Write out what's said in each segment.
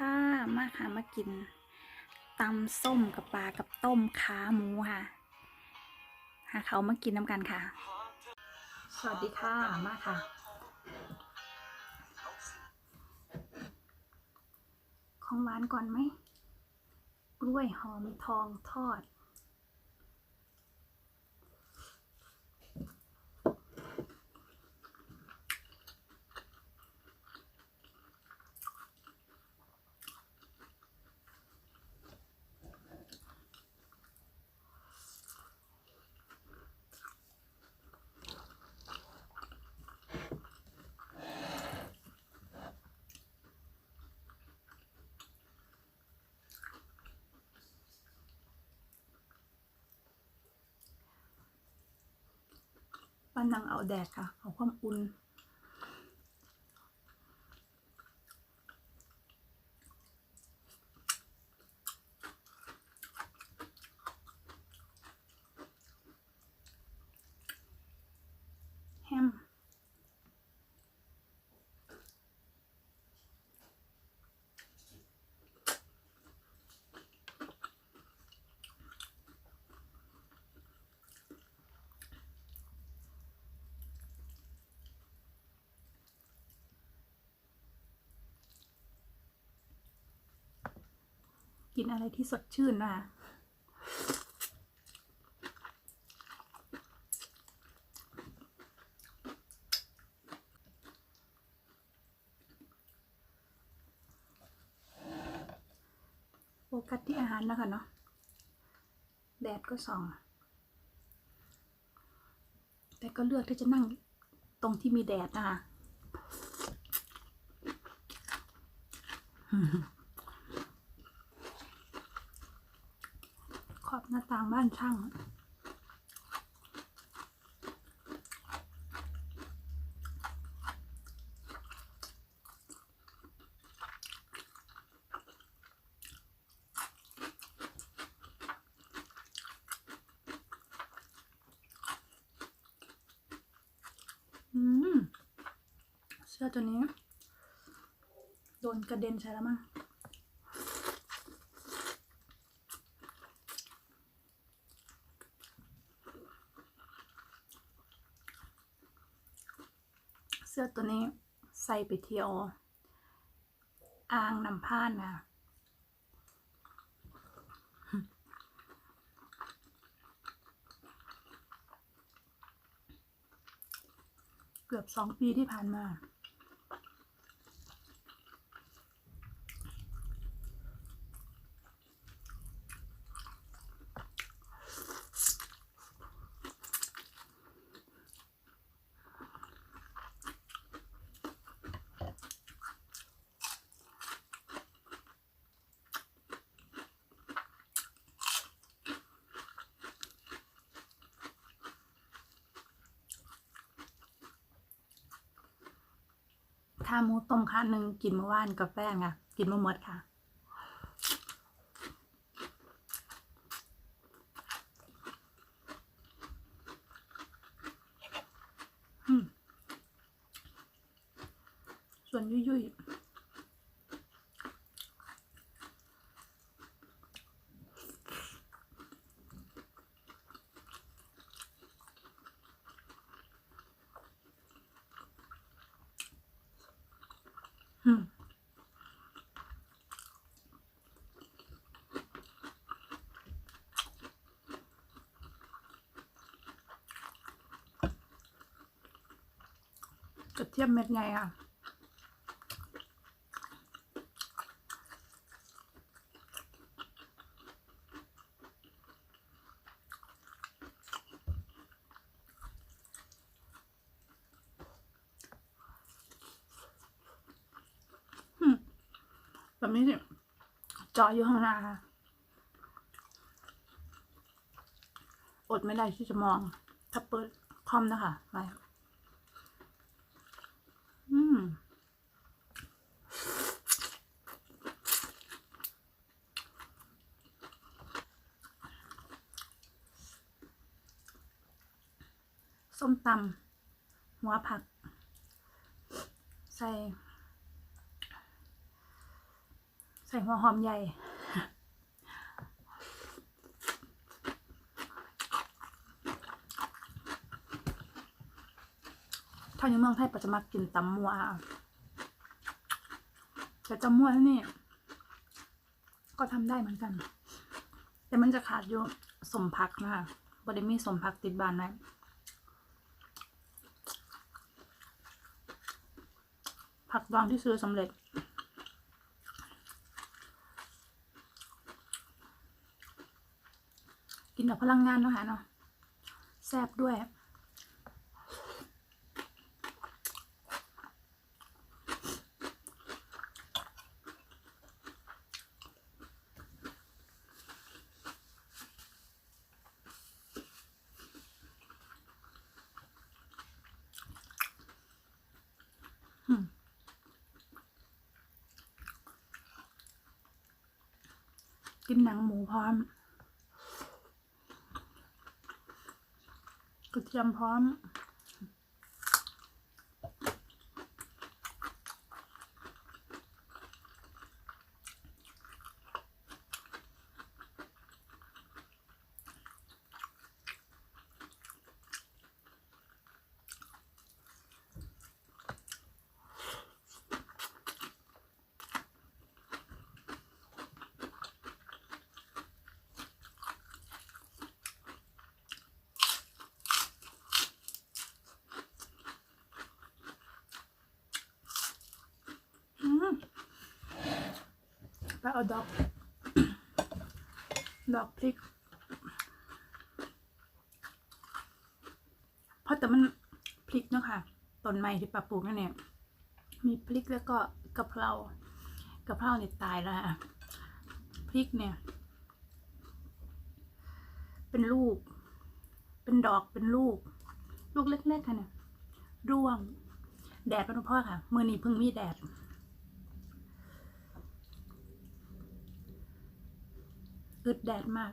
ค่ะมาค่ะมากินตำส้มกับปลากับต้มขาหมูค่ะหาเขามากินน้ำกันค่ะ สวัสดีค่ะมาค่ะ ของหวานก่อนไหมกล้วยหอมทองทอด ป้านังเอาแดดค่ะ เอาความอุ่น แฮม กินอะไรที่สดชื่นนะโฟกัสที่อาหารนะคะเนาะ แดดก็ส่อง แต่ก็เลือกที่จะนั่งตรงที่มีแดดนะคะ ขอบหน้าต่างบ้านช่าง อืม เสื้อตัวนี้ โดนกระเด็นใช่แล้วมั้ง เสื้อตัวนี้ใส่ไปเที่ยวอ่างน้ำพานนะเกือบสองปีที่ผ่านมา ถ้ามูต้มค่ะหนึ่งกินเมื่อวานกาแฟไงกินเมื่อหมดค่ะ อืมส่วนยุ่ยยุ่ยอืม กระเทียมเม็ดไงอะแบบนี้เนี่ยเจาะอยู่ข้างหน้าค่ะ อดไม่ได้ที่จะมอง ถ้าเปิดคอมนะคะไปอืม ส้มตำหัวผัก ใส่ ใส่หัวหอมใหญ่ ถ้าอยู่เมืองไทยปัจจะมากินตำมัวอแต่ตำมัวนี่ก็ทำได้เหมือนกัน แต่มันจะขาดอยู่สมพักนะคะบไดมีสมพักติดบ้านไว้ ผักดองที่ซื้อสำเร็จ กินกับพลังงานเนาะค่ะเนาะแซ่บด้วยกินห นังหมูพร้อม กระเทียมพร้อม อืม แล้วเอาดอก ดอกพริก เพราะแต่มันพริกเนาะค่ะต้นไม้ที่ปรับปลูกนั่นเนี่ยมีพริกแล้วก็กะเพรากะเพราเนี่ยตายแล้วค่ะพริกเนี่ย เป็นลูก เป็นดอกเป็นลูก ลูกเล็กๆค่ะเนี่ยร่วง แดดมันพ่อค่ะ มือนี้เพิ่งมีแดด อึดแดดมาก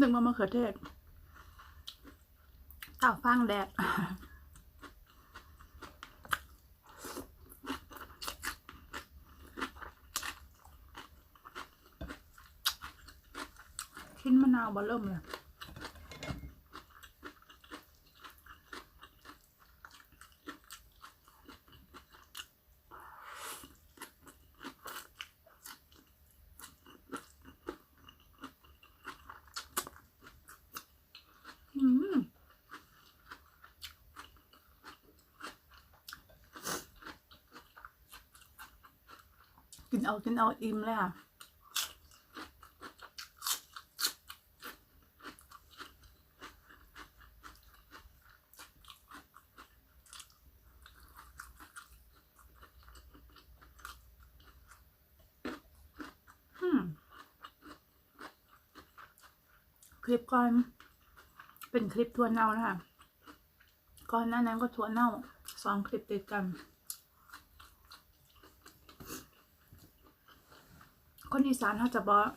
นึกว่ามะเขือเทศต่าฟางแดด ชิ้นมะนาวบอเริ่มเลยอืมกินเอากินเอาอิ่มเลยค่ะ อืม คลิปก่อน เป็นคลิปทัวเน่านะคะก่อนหน้านั้นก็ทัวเน่าสองคลิปติดกัน คนอีสานเขาจะบอก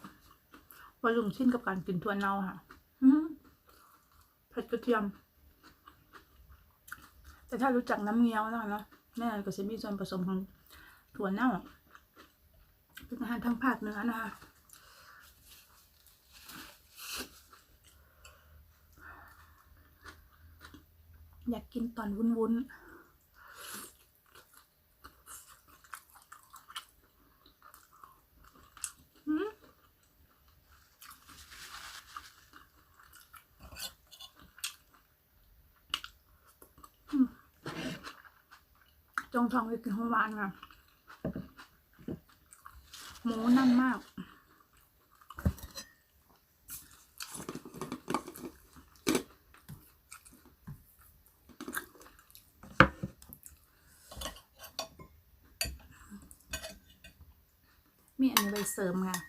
ว่าลุงชินกับการกินทัวเน่าค่ะเผ็ดกระเทียม แต่ถ้ารู้จักน้ำเงี้ยวนะคะเนาะแม่ก็จะมีส่วนผสมของถั่วเน่าเป็นอาหารทางภาคเหนือนะคะ อยากกินตอนวุ้นวุ้นๆจงทองไปกินของหวานค่ะหมูนั่นมาก มีอันนี้ไว้ เสริมค่ะ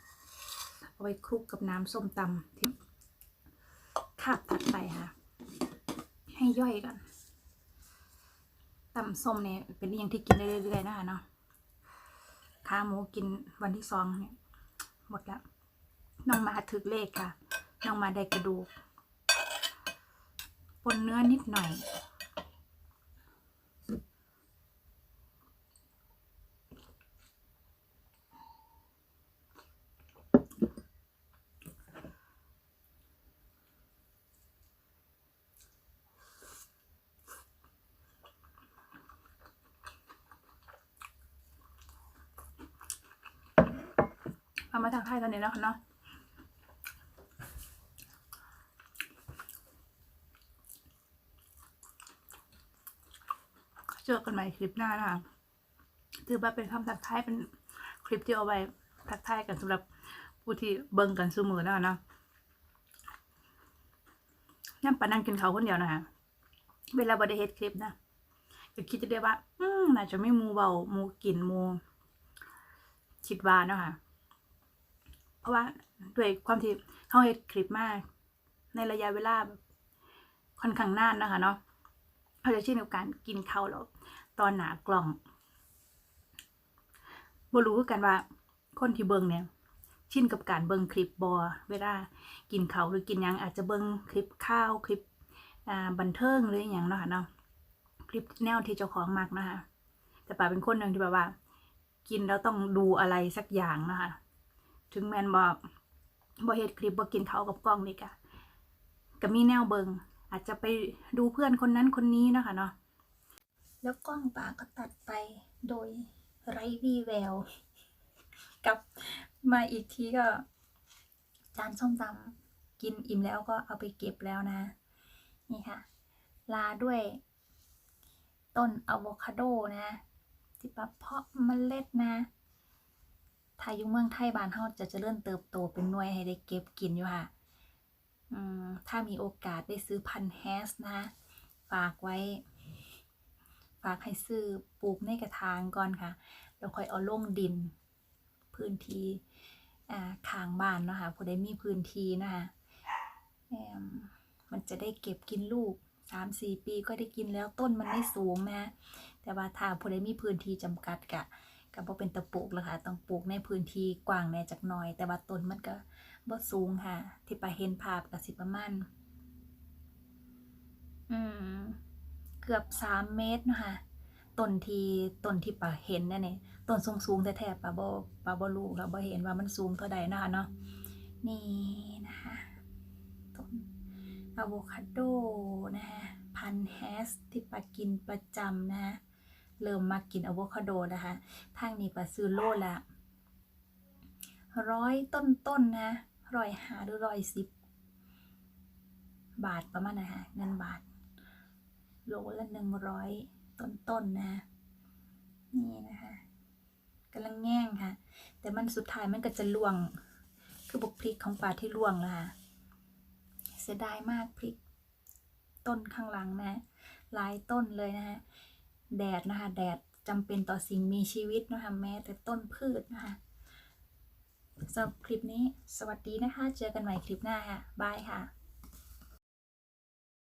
เอาไว้คลุกกับน้ำส้มตำที่คาบถัดไปค่ะ ให้ย่อยก่อนตำส้มเนี่ยเป็นอย่างที่กินได้เรื่อยๆนะคะเนาะขาหมูกินวันที่สองเนี่ยหมดแล้วน้องมาถึกเลขค่ะ น้องมาได้กระดูกปนเนื้อนิดหน่อยามาทางไทยกันเลยนะคะเนาะเจอกันใหม่คลิปหน้านะคะถือว่าเป็นคำทักทายเป็นคลิปที่เอาไว้ทักทายกันสำหรับผู้ที่เบิ่งกันซูมือนะคะเนาะย่ำปานั่งกินเขาคนเดียวนะคะเวลาบดเฮ็ดคลิปนะก็คิดจะได้ว่า อืมน่าจะไม่มูเบามูกินมูคิดว่านะคะ ราะว่าด้วยความที่เขาเฮ็ดคลิปมาก ในระยะเวลาค่อนข้างนานนะคะเนาะเขาจะชินกับการกินข้าวแล้วตอนหนากล่องบรู้กันว่าคนที่เบิงเนี่ย ชินกับการเบิงคลิปบอเวลากินเขาหรือกินยังอาจจะเบิงคลิปข้าวคลิปบันเทิงหรืออย่างเนาะค่ะเนาะคลิปแนวที่เจ้าของมักนะคะแต่ป่าเป็นคนหนึ่งที่แบบว่า กินแล้วต้องดูอะไรสักอย่างนะคะ ถึงแมนบอกบอเฮ็ดคลิปบอกินเขากับกล้องนี่กะก็มีแนวเบิงอาจจะไปดูเพื่อนคนนั้นคนนี้เนาะคะเนาะแล้วกล้องป่าก็ตัดไปโดยไรวีแววกับมาอีกทีก็ จานส้มตำกินอิ่มแล้วก็เอาไปเก็บแล้วนะ นี่ค่ะ ลาด้วย ต้นอะโวคาโดนะที่ปะเพาะเมล็ดนะ ถ้าอยู่เมืองไทยบ้านเฮาจะเจริญเติบโตเป็นหน่วยให้ได้เก็บกินอยู่ค่ะถ้ามีโอกาสได้ซื้อพันธุ์แฮสนะฝากไว้ ฝากให้ซื้อปลูกในกระถางก่อนค่ะ แล้วค่อยเอาลงดิน พื้นที่อ่าข้างบ้านเนาะค่ะผู้ใดมีพื้นที่นะคะมมันจะได้เก็บกินลูกสามสี่ปีก็ได้กินแล้วต้นมันไม่สูงนะ แต่ว่าถ้าผู้ใดมีพื้นที่จำกัดกะ ก็บ่เป็นตะปลูกแล้วค่ะ ต้องปลูกในพื้นที่กว้างแน่จักหน่อย แต่ว่าต้นมันก็บ่สูงค่ะ ที่ปาเห็นภาพก็สิประมาณอืมเกือบสามเมตรนะคะต้นที่ต้นที่ปาเห็นนั่นนี่ต้นสูงๆแท้ๆปาบ่ปาบ่รู้ค่ะบ่เห็นว่ามันสูงเท่าใดนะคะเนาะนี่นะคะต้นอะโวคาโดนะคะพันแฮสที่ปากินประจำนะคะ เริ่มมากินอะโวคาโดนะคะทางนี้ปลาซื้อโลละร้อยต้นๆนนะร้อยหาหรือร้อยสิบบาทประมาณนะคะเงินบาท โลละหนึ่งร้อยต้นๆนนะนี่นะคะกำลังแง่งค่ะ แต่มันสุดท้ายมันก็จะล่วง คือบุกพริกของปลาที่ล่วงล้วค่ะเสียดายมากพริก ต้นข้างหลังนะหลายต้นเลยนะคะ แดดนะคะแดดจำเป็นต่อสิ่งมีชีวิตนะคะแม้แต่ต้นพืชนะคะสำหรับคลิปนี้สวัสดีนะคะ เจอกันใหม่คลิปหน้าค่ะบายค่ะ